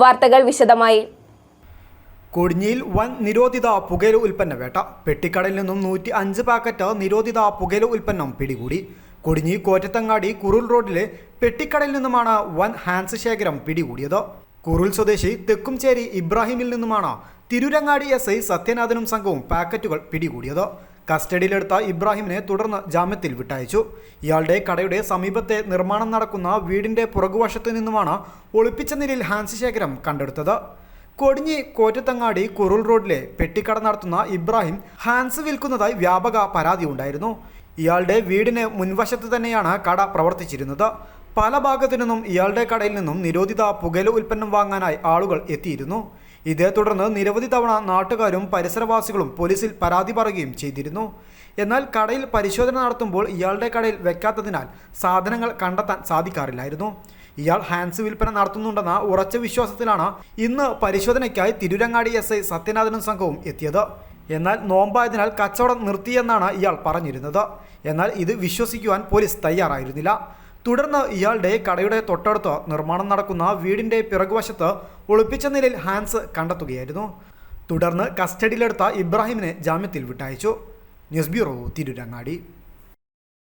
വാർത്തകൾ വിശദമായി. കൊടിഞ്ഞിയിൽ വൻ നിരോധിത പുകയില ഉൽപ്പന്ന വേട്ട. പെട്ടിക്കടയിൽ നിന്നും നൂറ്റി അഞ്ച് പാക്കറ്റ് നിരോധിത പുകയില ഉൽപ്പന്നം പിടികൂടി. കൊടിഞ്ഞി കോറ്റത്തങ്ങാടി കുറുൽ റോഡിലെ പെട്ടിക്കടയിൽ നിന്നുമാണ് വൻ ഹാൻസ് ശേഖരം പിടികൂടിയത്. കുറുൽ സ്വദേശി തെക്കുംചേരി ഇബ്രാഹിമിൽ നിന്നുമാണ് തിരുരങ്ങാടി എസ് ഐ സത്യനാഥനും സംഘവും പാക്കറ്റുകൾ പിടികൂടിയത്. കസ്റ്റഡിയിലെടുത്ത ഇബ്രാഹിമിനെ തുടർന്ന് ജാമ്യത്തിൽ വിട്ടയച്ചു. ഇയാളുടെ കടയുടെ സമീപത്തെ നിർമ്മാണം നടക്കുന്ന വീടിന്റെ പുറകുവശത്തു നിന്നുമാണ് ഒളിപ്പിച്ച നിലയിൽ ഹാൻസ് ശേഖരം കണ്ടെടുത്തത്. കൊടിഞ്ഞി കോറ്റത്തങ്ങാടി കുറുൾ റോഡിലെ പെട്ടിക്കട നടത്തുന്ന ഇബ്രാഹിം ഹാൻസ് വിൽക്കുന്നതായി വ്യാപക പരാതി ഉണ്ടായിരുന്നു. ഇയാളുടെ വീടിന് മുൻവശത്ത് തന്നെയാണ് കട പ്രവർത്തിച്ചിരുന്നത്. പല ഭാഗത്തു നിന്നും ഇയാളുടെ കടയിൽ നിന്നും നിരോധിത പുകയില ഉൽപ്പന്നം വാങ്ങാനായി ആളുകൾ എത്തിയിരുന്നു. ഇതേ തുടർന്ന് നിരവധി തവണ നാട്ടുകാരും പരിസരവാസികളും പോലീസിൽ പരാതി പറയുകയും ചെയ്തിരുന്നു. എന്നാൽ കടയിൽ പരിശോധന നടത്തുമ്പോൾ ഇയാളുടെ കടയിൽ വെക്കാത്തതിനാൽ സാധനങ്ങൾ കണ്ടെത്താൻ സാധിക്കാറില്ലായിരുന്നു. ഇയാൾ ഹാൻസ് വിൽപ്പന നടത്തുന്നുണ്ടെന്ന ഉറച്ച വിശ്വാസത്തിലാണ് ഇന്ന് പരിശോധനയ്ക്കായി തിരുരങ്ങാടി എസ് ഐ സത്യനാഥനും സംഘവും എത്തിയത്. എന്നാൽ നോമ്പായതിനാൽ കച്ചവടം നിർത്തിയെന്നാണ് ഇയാൾ പറഞ്ഞിരുന്നത്. എന്നാൽ ഇത് വിശ്വസിക്കുവാൻ പോലീസ് തയ്യാറായിരുന്നില്ല. തുടർന്ന് ഇയാളുടെ കടയുടെ തൊട്ടടുത്ത് നിർമ്മാണം നടക്കുന്ന വീടിന്റെ പിറകുവശത്ത് ഒളിപ്പിച്ച നിലയിൽ ഹാൻസ് കണ്ടെത്തുകയായിരുന്നു. തുടർന്ന് കസ്റ്റഡിയിലെടുത്ത ഇബ്രാഹിമിനെ ജാമ്യത്തിൽ വിട്ടയച്ചു. News bureau Tirurangadi.